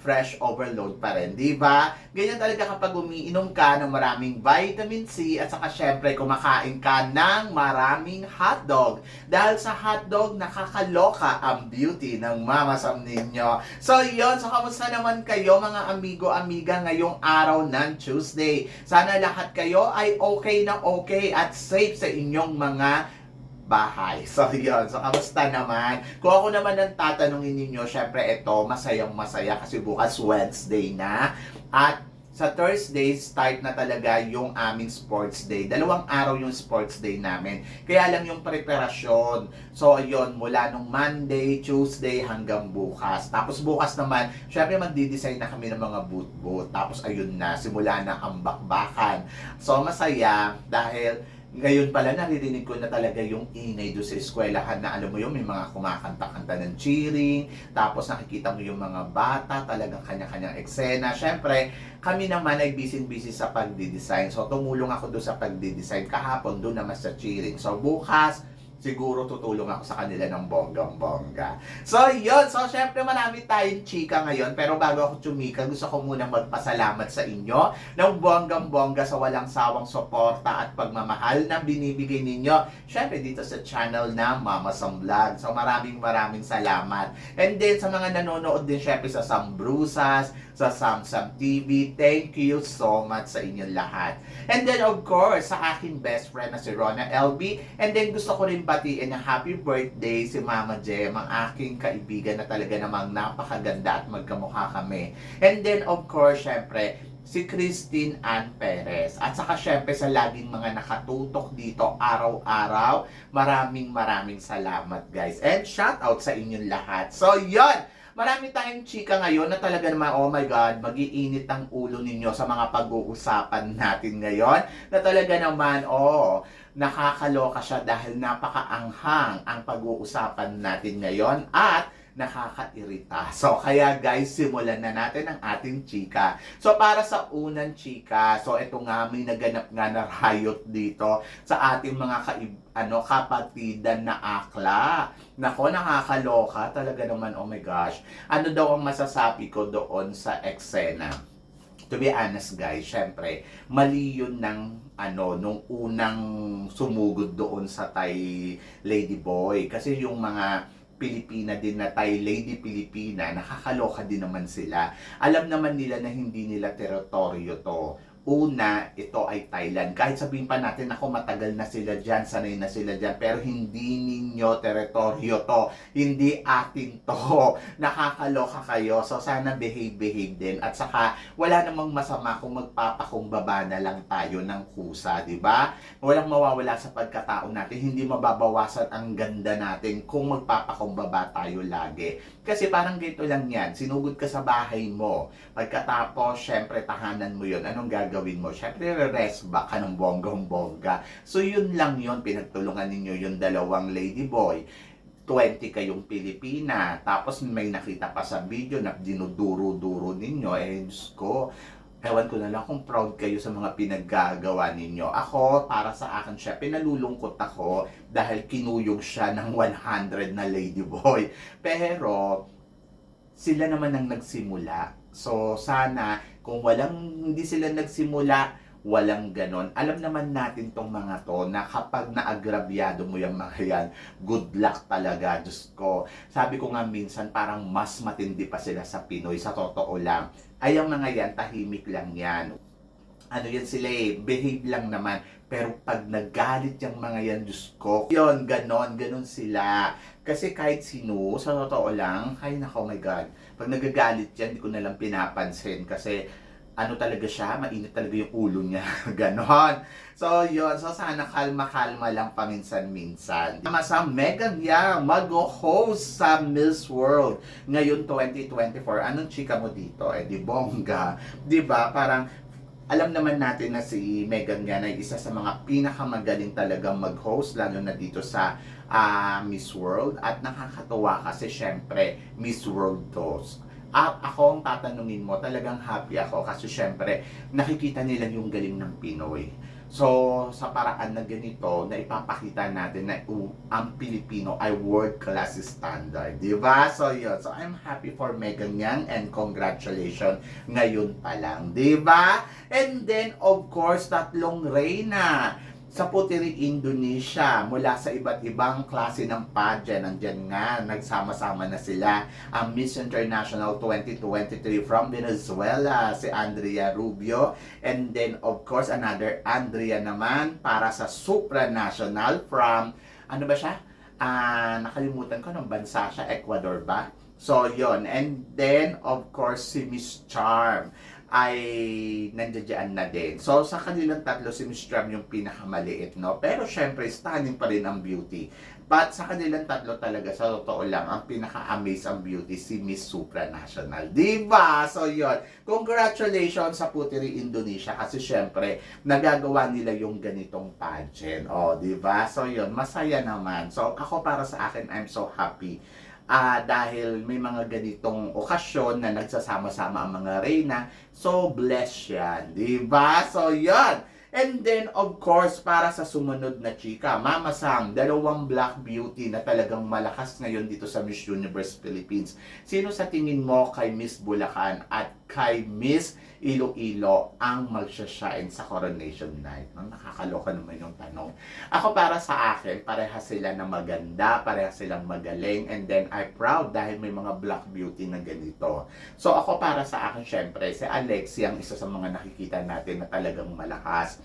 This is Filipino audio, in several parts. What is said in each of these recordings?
Fresh overload pa rin, di ba? Ganyan talaga kapag umiinom ka ng maraming vitamin C at saka syempre kumakain ka ng maraming hotdog. Dahil sa hotdog, nakakaloka ang beauty ng Mama Sam ninyo. So yon so kamusta naman kayo mga amigo-amiga ngayong araw ng Tuesday? Sana lahat kayo ay okay na okay at safe sa inyong mga bahay. So, yun. So, kamusta naman? Kung ako naman ang tatanungin ninyo, syempre ito, masayang masaya kasi bukas Wednesday na. At sa Thursday, start na talaga yung aming sports day. Dalawang araw yung sports day namin. Kaya lang yung preparasyon. So, ayun, mula nung Monday, Tuesday, hanggang bukas. Tapos bukas naman, syempre magdi-design na kami ng mga boot-boot. Tapos ayun na, simula na ang bakbakan. So, masaya dahil ngayon pala naririnig ko na talaga yung ingay doon sa eskwelahan na alam mo yun, may mga kumakanta-kanta ng cheering, tapos nakikita mo yung mga bata, talagang kanya-kanyang eksena. Siyempre, kami naman ay busy-busy sa pagdi-design. So, tumulong ako doon sa pagdi-design kahapon, doon naman sa cheering. So, bukas, siguro tutulong ako sa kanila ng bonggang-bongga. So, yun. So, syempre marami tayong chika ngayon. Pero bago ako chumika, gusto ko muna magpasalamat sa inyo ng bonggang-bongga sa walang sawang suporta at pagmamahal na binibigay ninyo. Syempre dito sa channel na Mama Sam Vlog. So, maraming maraming salamat. And then, sa mga nanonood din syempre sa Sam Brusas, sa Samsam TV, thank you so much sa inyong lahat. And then, of course, sa aking best friend na si Rona LB. And then, gusto ko rin batiin ng happy birthday si Mama Jem, ang aking kaibigan na talaga namang napakaganda at magkamukha kami. And then, of course, syempre, si Christine Ann Perez. At saka syempre sa laging mga nakatutok dito araw-araw. Maraming maraming salamat guys. And shout out sa inyong lahat. So, yon Marami tayong chika ngayon na talaga naman, oh my God, magiinit ang ulo ninyo sa mga pag-uusapan natin ngayon. Na talaga naman, oh, nakakaloka siya dahil napakaanghang ang pag-uusapan natin ngayon at nakakairita. So, kaya guys, simulan na natin ang ating chika. So, para sa unang chika, so ito nga, may naganap nga na riot dito sa ating mga kaib ano, kapatidan na akla. Nako, nakakaloka. Talaga naman, oh my gosh. Ano daw ang masasabi ko doon sa eksena? To be honest guys, syempre, mali yun ng ano, nung unang sumugod doon sa Thai Ladyboy. Kasi yung mga Pilipina din na Thai Lady Pilipina, nakakaloka din naman sila. Alam naman nila na hindi nila teritoryo to. Una, ito ay Thailand. Kahit sabihin pa natin, ako matagal na sila dyan, sanay na sila dyan, pero hindi ninyo teritoryo to. Hindi atin to. Nakakaloka kayo. So, sana behave-behave din. At saka, wala namang masama kung magpapakumbaba na lang tayo ng kusa, di ba? Walang mawawala sa pagkatao natin. Hindi mababawasan ang ganda natin kung magpapakumbaba tayo lagi. Kasi parang ganito lang yan. Sinugod ka sa bahay mo. Pagkatapos, syempre, tahanan mo yon Anong gagawin mo? Syempre, rest back ka ng bonggang-bongga. So, yun lang yun. Pinagtulungan ninyo yung dalawang ladyboy. 20 kayong Pilipina. Tapos may nakita pa sa video na dinuduro-duro ninyo. Eh, ko, ewan ko na lang kung proud kayo sa mga pinaggagawa ninyo. Ako, para sa akin siya, pinalulungkot ako dahil kinuyog siya ng 100 na ladyboy. Pero, sila naman ang nagsimula. So, sana, kung walang, hindi sila nagsimula, walang ganon. Alam naman natin tong mga to na kapag naagrabyado mo yung mga yan, good luck talaga, Diyos ko. Sabi ko nga minsan parang mas matindi pa sila sa Pinoy, sa totoo lang. Ay ang mga yan, tahimik lang yan. Ano yan sila eh, behave lang naman. Pero pag nagalit yung mga yan, Diyos ko, yun, ganon, ganon sila. Kasi kahit sino, sa totoo lang, ay nako, oh my God, pag nagagalit yan, di ko na lang pinapansin. Kasi ano talaga siya, mainit talaga yung ulo niya. Ganon. So, yun. So, sana kalma-kalma lang paminsan-minsan. Tama sa Megan Yang, mag-host sa Miss World ngayon 2024. Anong chika mo dito? Eh, di bongga. Di ba? Parang, alam naman natin na si Megan Yan ay isa sa mga pinakamagaling talagang mag-host, lalo na dito sa ah, Miss World. At nakakatuwa kasi syempre, Miss World to. At ako ang tatanungin mo, talagang happy ako kasi syempre, nakikita nila yung galing ng Pinoy. So, sa paraan na ganito, na ipapakita natin na uh, ang Pilipino ay world class standard. Di ba? So, yun. So, I'm happy for Megan Yang and congratulations ngayon pa lang. Di ba? And then, of course, tatlong reyna sa Putiri, Indonesia, mula sa iba't ibang klase ng pageant. Nandyan nga, nagsama-sama na sila ang Miss International 2023 from Venezuela, si Andrea Rubio. And then, of course, another Andrea naman para sa supranational from, ano ba siya? Ah, nakalimutan ko ng bansa siya, Ecuador ba? So, yon And then, of course, si Miss Charm ay nandiyan na din. So, sa kanilang tatlo, si Miss Charm yung pinakamaliit, no? Pero, syempre, stunning pa rin ang beauty. But sa kanilang tatlo talaga, sa totoo lang, ang pinaka-amaze ang beauty, si Miss Supranational. Diba? So, yon Congratulations sa Putiri Indonesia kasi syempre, nagagawa nila yung ganitong pageant. O, diba? So, yon Masaya naman. So, ako para sa akin, I'm so happy Ah, dahil may mga ganitong okasyon na nagsasama-sama ang mga reyna. So, bless yan. Diba? So, yan. And then, of course, para sa sumunod na chika, Mama Sam, dalawang black beauty na talagang malakas ngayon dito sa Miss Universe Philippines. Sino sa tingin mo kay Miss Bulacan at kay Miss Iloilo ang magsha-shine sa coronation night? Ang nakakaloka naman yung tanong. Ako para sa akin, parehas sila na maganda, parehas silang magaling, and then I'm proud dahil may mga black beauty na ganito. So ako para sa akin, syempre, si Alexi ang isa sa mga nakikita natin na talagang malakas.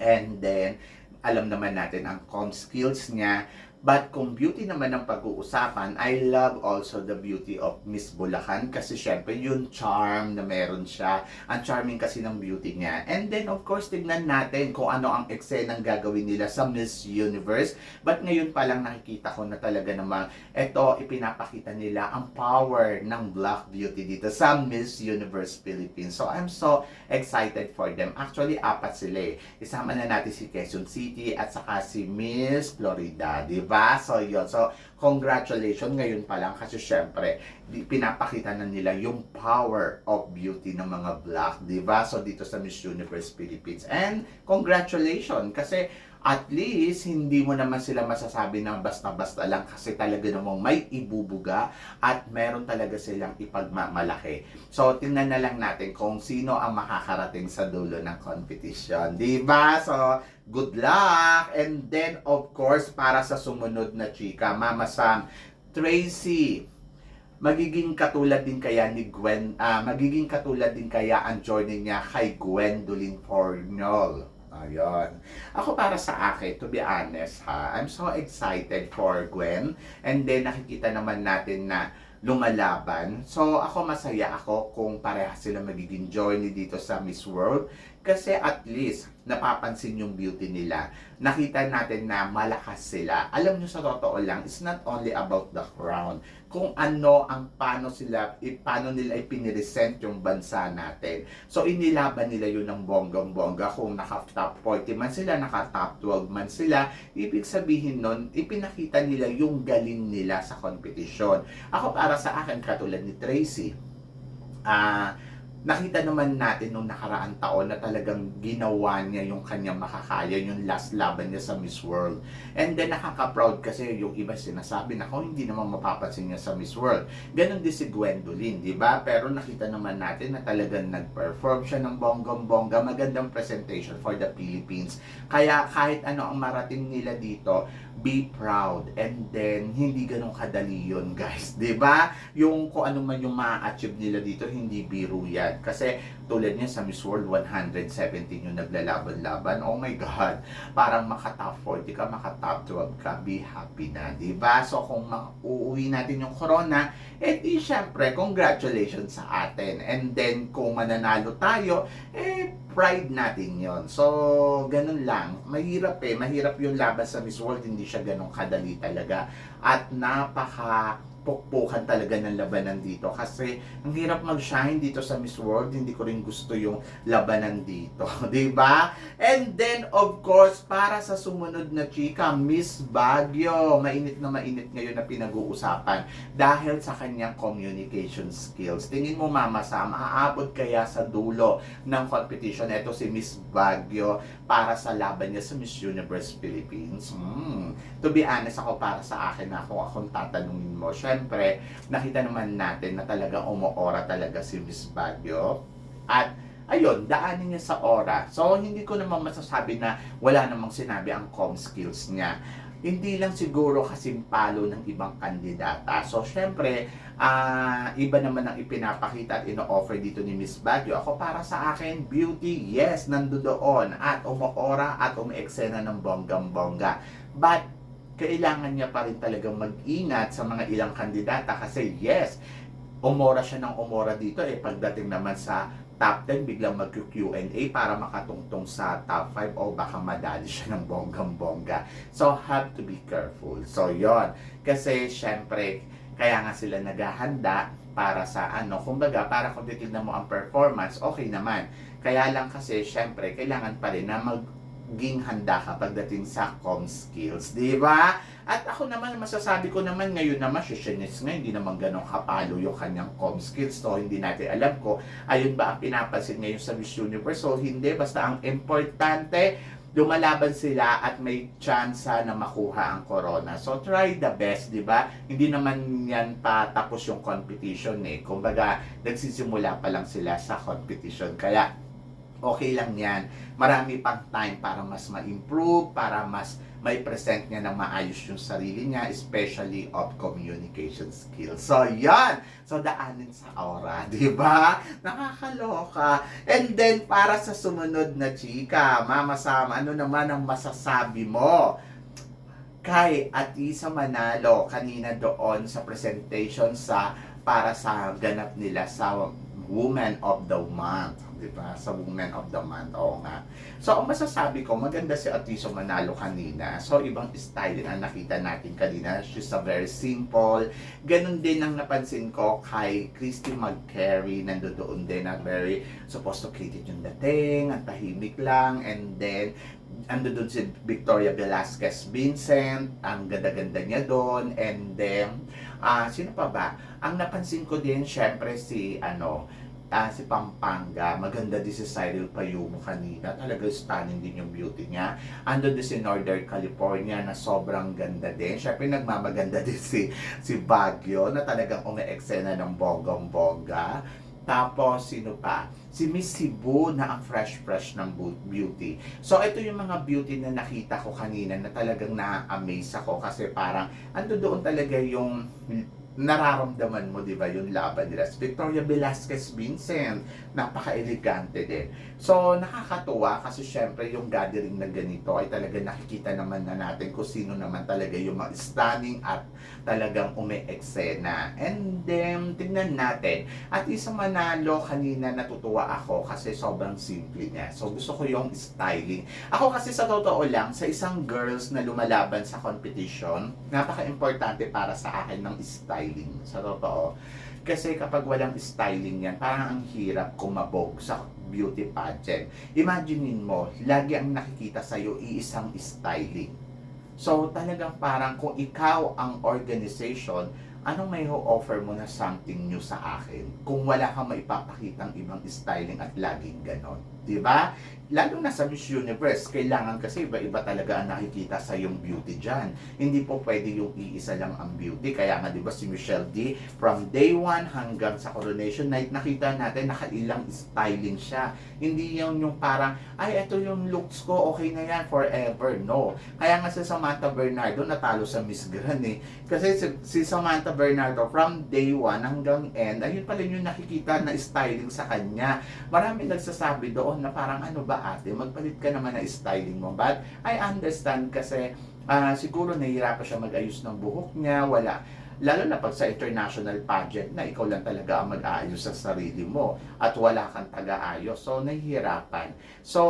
And then, alam naman natin ang com skills niya. But kung beauty naman ang pag-uusapan, I love also the beauty of Miss Bulacan kasi syempre yung charm na meron siya. Ang charming kasi ng beauty niya. And then of course, tignan natin kung ano ang eksenang gagawin nila sa Miss Universe. But ngayon pa lang nakikita ko na talaga namang ito ipinapakita nila ang power ng Black Beauty dito sa Miss Universe Philippines. So I'm so excited for them. Actually, apat sila eh. Isama na natin si Quezon City at saka si Miss Florida, di? So, yun. So, congratulations ngayon pa lang kasi syempre, pinapakita na nila yung power of beauty ng mga black, di ba? So, dito sa Miss Universe Philippines. And, congratulations kasi at least hindi mo naman sila masasabi na basta-basta lang kasi talaga namang may ibubuga at meron talaga silang ipagmamalaki. So, tingnan na lang natin kung sino ang makakarating sa dulo ng competition. Di ba? So, good luck! And then, of course, para sa sumunod na chika, Mama Sam, Tracy, magiging katulad din kaya ni Gwen, ah, magiging katulad din kaya ang journey niya kay Gwendolyn Fornol. Ayun. Ako para sa akin, to be honest ha, I'm so excited for Gwen. And then nakikita naman natin na lumalaban. So ako masaya ako kung parehas sila magiging journey dito sa Miss World. Kasi at least napapansin yung beauty nila. Nakita natin na malakas sila. Alam nyo sa totoo lang, it's not only about the crown. Kung ano ang paano sila, paano nila ipiniresent yung bansa natin. So inilaban nila yun ng bonggang-bongga. Kung naka-top 40 man sila, naka-top 12 man sila, ibig sabihin nun, ipinakita nila yung galing nila sa competition. Ako para sa akin, katulad ni Tracy, ah, nakita naman natin nung nakaraang taon na talagang ginawa niya yung kanyang makakaya, yung last laban niya sa Miss World. And then nakaka-proud kasi yung iba sinasabi na, oh, hindi naman mapapansin niya sa Miss World. Ganon din si Gwendolyn, di ba? Pero nakita naman natin na talagang nag-perform siya ng bonggam-bongga, magandang presentation for the Philippines. Kaya kahit ano ang marating nila dito, be proud. And then hindi ganun kadali yun guys. Ba yung kung ano man yung ma-achieve nila dito hindi biro yan. Kasi tulad niya sa Miss World 117 yung naglalaban-laban. Oh my god! Parang maka top 40 ka maka top 12 ka. Be happy na ba so kung ma- uuwi natin yung corona eh di syempre congratulations sa atin. And then kung mananalo tayo eh pride natin yon So, ganun lang. Mahirap eh. Mahirap yung laban sa Miss World. Hindi siya ganun kadali talaga. At napaka pukpukan talaga ng labanan dito. Kasi ang hirap mag-shine dito sa Miss World. Hindi ko rin gusto yung labanan dito 'di ba? And then of course para sa sumunod na chika Miss Baguio. Mainit na mainit ngayon na pinag-uusapan dahil sa kanyang communication skills. Tingin mo Mama Sam aabot kaya sa dulo ng competition? Ito si Miss Baguio para sa laban niya sa Miss Universe Philippines. Hmm. to be honest ako para sa akin kung akong tatanungin mo syempre nakita naman natin na talaga umuora talaga si Miss Baguio at ayun, daanin niya sa ora. So, hindi ko naman masasabi na wala namang sinabi ang com skills niya. Hindi lang siguro kasi palo ng ibang kandidata. So, syempre, ah, iba naman ang ipinapakita at ino-offer dito ni Miss Baguio. Ako para sa akin, beauty, yes, nandoon at umuora at umeeksena ng bonggang-bongga. But, kailangan niya pa rin talagang mag-ingat sa mga ilang kandidata kasi yes, umora siya ng umora dito eh pagdating naman sa top 10 biglang mag-Q&A para makatungtong sa top 5 o baka madali siya ng bonggang-bongga. So, have to be careful. So, yon Kasi, syempre, kaya nga sila naghahanda para sa ano, kumbaga, para kung titignan mo ang performance, okay naman. Kaya lang kasi, syempre, kailangan pa rin na maging handa ka pagdating sa com skills, di ba? At ako naman, masasabi ko naman ngayon naman, si Shanice nga, hindi naman ganun kapalo yung kanyang com skills. So, hindi natin alam ko, ayun ba ang pinapansin ngayon sa Miss Universe? So, hindi. Basta ang importante, lumalaban sila at may chance na makuha ang corona. So, try the best, di ba? Hindi naman yan pa tapos yung competition eh. Kumbaga, nagsisimula pa lang sila sa competition. Kaya, okay lang yan. Marami pang time para mas ma-improve, para mas may present niya ng maayos yung sarili niya, especially of communication skills. So, yan! So, daanin sa aura, di ba? Nakakaloka. And then, para sa sumunod na chika, Mama Sam, ano naman ang masasabi mo? kay Atisa Manalo kanina doon sa presentation sa para sa ganap nila sa Woman of the Month, 'di ba? Sa Woman of the Month. Oo nga. So, ang masasabi ko, maganda si Atiso Manalo kanina. So, ibang style ang nakita natin kanina. She's a very simple. Ganon din ang napansin ko kay Christy McCary. Nandoon din na very sophisticated yung dating, ang tahimik lang. And then, ando doon si Victoria Velasquez Vincent, ang ganda-ganda niya doon, and then, ah sino pa ba? Ang napansin ko din, syempre si, ano, ah, si Pampanga, maganda din si Cyril Payumo kanina, talaga stunning din yung beauty niya. Ando din si Northern California na sobrang ganda din. Syempre nagmamaganda din si, si Baguio na talagang ume-eksena ng bonggang-bongga. Tapos, sino pa? Si Miss Cebu na ang fresh-fresh ng beauty. So, ito yung mga beauty na nakita ko kanina na talagang na-amaze ako kasi parang ando doon talaga yung nararamdaman mo, di ba, yung laban nila. Si Victoria Velasquez Vincent, napaka-elegante din. So, nakakatuwa kasi syempre yung gathering na ganito ay talaga nakikita naman na natin kung sino naman talaga yung mga stunning at talagang umi-eksena. And then, tingnan natin. At isa manalo, kanina natutuwa ako kasi sobrang simple niya. So, gusto ko yung styling. Ako kasi sa totoo lang, sa isang girls na lumalaban sa competition, napaka-importante para sa akin ng styling. Sa totoo. Kasi kapag walang styling yan, parang ang hirap kumabog sa beauty pageant. Imaginein mo, lagi ang nakikita sa'yo iisang styling. So talagang parang kung ikaw ang organization, anong may offer mo na something new sa akin kung wala kang maipapakitang ibang styling at laging ganon? Di ba? Lalo na sa Miss Universe, kailangan kasi iba-iba talaga ang nakikita sa yung beauty dyan. Hindi po pwede yung iisa lang ang beauty. Kaya nga, di ba, si Michelle D, from day one hanggang sa coronation night, nakita natin nakailang styling siya. Hindi yun yung parang, ay, ito yung looks ko, okay na yan forever. No. Kaya nga si Samantha Bernardo natalo sa Miss Grand eh. Kasi si, si Samantha Bernardo, from day one hanggang end, ayun pala yung nakikita na styling sa kanya. Marami nagsasabi doon na parang ano ba ate, magpalit ka naman na styling mo. But I understand kasi ah, siguro nahihirapan siya mag-ayos ng buhok niya, wala. Lalo na pag sa international pageant na ikaw lang talaga ang mag-aayos sa sarili mo at wala kang taga-ayos. So, nahihirapan. So,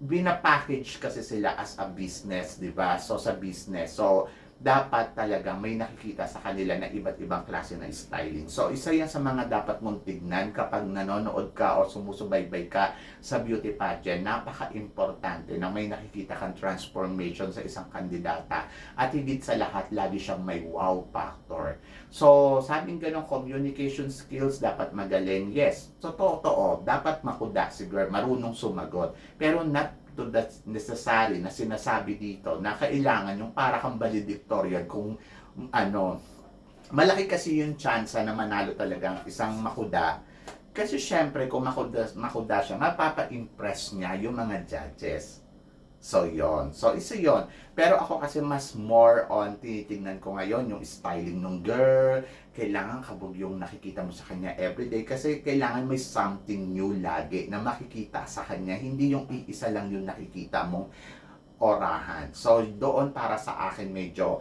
binapackage kasi sila as a business, di ba? So, sa business. So, dapat talaga may nakikita sa kanila na iba't ibang klase na styling. So, isa yan sa mga dapat mong tignan kapag nanonood ka o sumusubaybay ka sa beauty pageant. Napaka-importante na may nakikita kang transformation sa isang kandidata. At higit sa lahat, lagi siyang may wow factor. So, sabing ganun, communication skills dapat magaling. Yes, so totoo, dapat makuda si girl, marunong sumagot. Pero not to that necessary na sinasabi dito na kailangan yung para kang valedictorian kung ano, malaki kasi yung chance na manalo talaga ang isang makuda. Kasi syempre kung makuda, makuda siya, mapapa-impress niya yung mga judges. So, yon So, isa yon Pero ako kasi mas more on tinitingnan ko ngayon yung styling ng girl. Kailangan kabog yung nakikita mo sa kanya everyday. Kasi kailangan may something new lagi na makikita sa kanya. Hindi yung iisa lang yung nakikita mong orahan. So, doon para sa akin medyo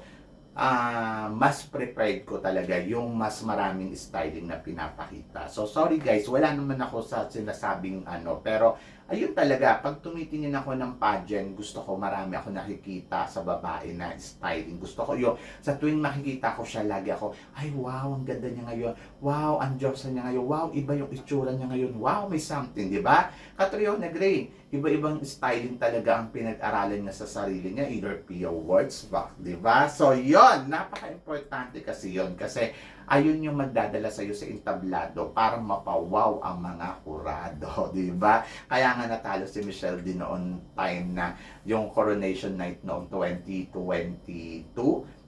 ah mas prepared ko talaga yung mas maraming styling na pinapakita. So sorry guys, wala naman ako sa sinasabing ano, pero ayun talaga, pag tumitingin ako ng pageant, gusto ko marami ako nakikita sa babae na styling. Gusto ko yung, sa tuwing makikita ko siya, lagi ako, ay wow, ang ganda niya ngayon. Wow, ang Diyosa niya ngayon. Wow, iba yung itsura niya ngayon. Wow, may something, di ba? Katriyo na Gray, iba-ibang styling talaga ang pinag-aralan niya sa sarili niya, either PO words di ba? So, yon napaka-importante kasi yon kasi ayun yung magdadala sa iyo sa entablado para mapawaw ang mga kurado, di ba? Kaya nga natalo si Michelle din noon time na yung coronation night noong 2022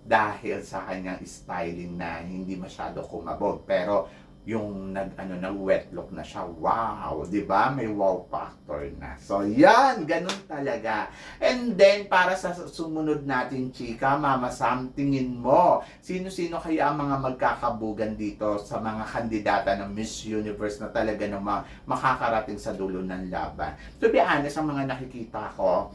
dahil sa kanyang styling na hindi masyado kumabog. Pero yung nag ano nag wet look na siya. Wow di ba? May wow factor na. So yan ganun talaga. And then para sa sumunod natin chika mama Sam tingin mo sino-sino kaya ang mga magkakabugan dito sa mga kandidata ng Miss Universe na talaga na ma- makakarating sa dulo ng laban? To be honest ang mga nakikita ko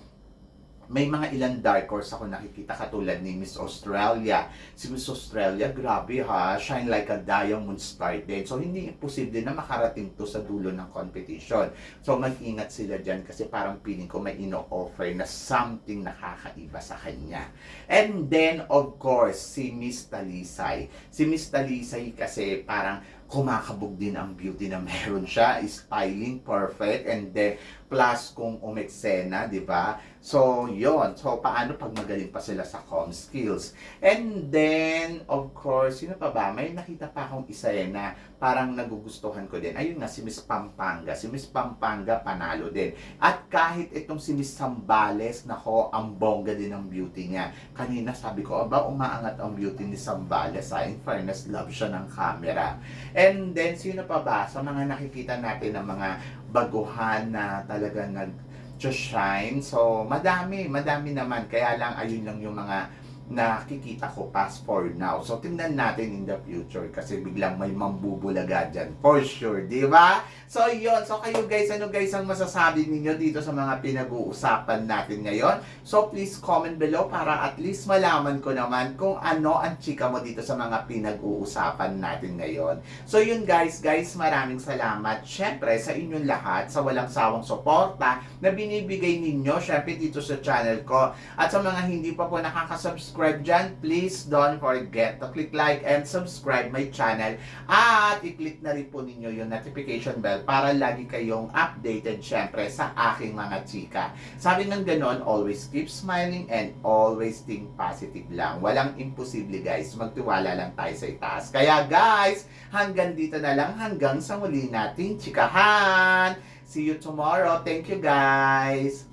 may mga ilang dark horse ako nakikita katulad ni Miss Australia. Si Miss Australia, grabe ha, shine like a diamond star din. So, hindi imposible na makarating to sa dulo ng competition. So, mag-ingat sila dyan kasi parang feeling ko may ino-offer na something nakakaiba sa kanya. And then, of course, si Miss Talisay. Si Miss Talisay kasi parang kumakabog din ang beauty na meron siya. Styling, perfect. And then, plus kung umeksena, di ba? So, yon So, paano pag magaling pa sila sa com skills? And then, of course, sino pa ba? May nakita pa akong isa eh na parang nagugustuhan ko din. Ayun nga, si Miss Pampanga. Si Miss Pampanga, panalo din. At kahit itong si Miss Sambales, nako, ang bongga din ng beauty niya. Kanina sabi ko, aba, umaangat ang beauty ni Sambales. Ha? In fairness, love siya ng camera. And then, sino pa ba? Sa mga nakikita natin ng mga baguhan na talaga nag shine. So, madami, madami naman. Kaya lang, ayun lang yung mga nakikita ko past for now. So, tingnan natin in the future kasi biglang may mambubulaga dyan. For sure, di ba? So, yun. So, kayo guys, ano guys ang masasabi ninyo dito sa mga pinag-uusapan natin ngayon? So, please comment below para at least malaman ko naman kung ano ang chika mo dito sa mga pinag-uusapan natin ngayon. So, yun guys, guys, maraming salamat. Syempre, sa inyong lahat, sa walang sawang suporta na binibigay ninyo, syempre dito sa channel ko. At sa mga hindi pa po nakakasubscribe, subscribe dyan, please don't forget to click like and subscribe my channel. At i-click na rin po ninyo yung notification bell para lagi kayong updated syempre sa aking mga chika. Sabi ng ganon, always keep smiling and always think positive lang. Walang imposible guys. Magtiwala lang tayo sa itaas. Kaya guys, hanggang dito na lang. Hanggang sa muli nating chikahan. See you tomorrow. Thank you guys.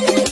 Thank you.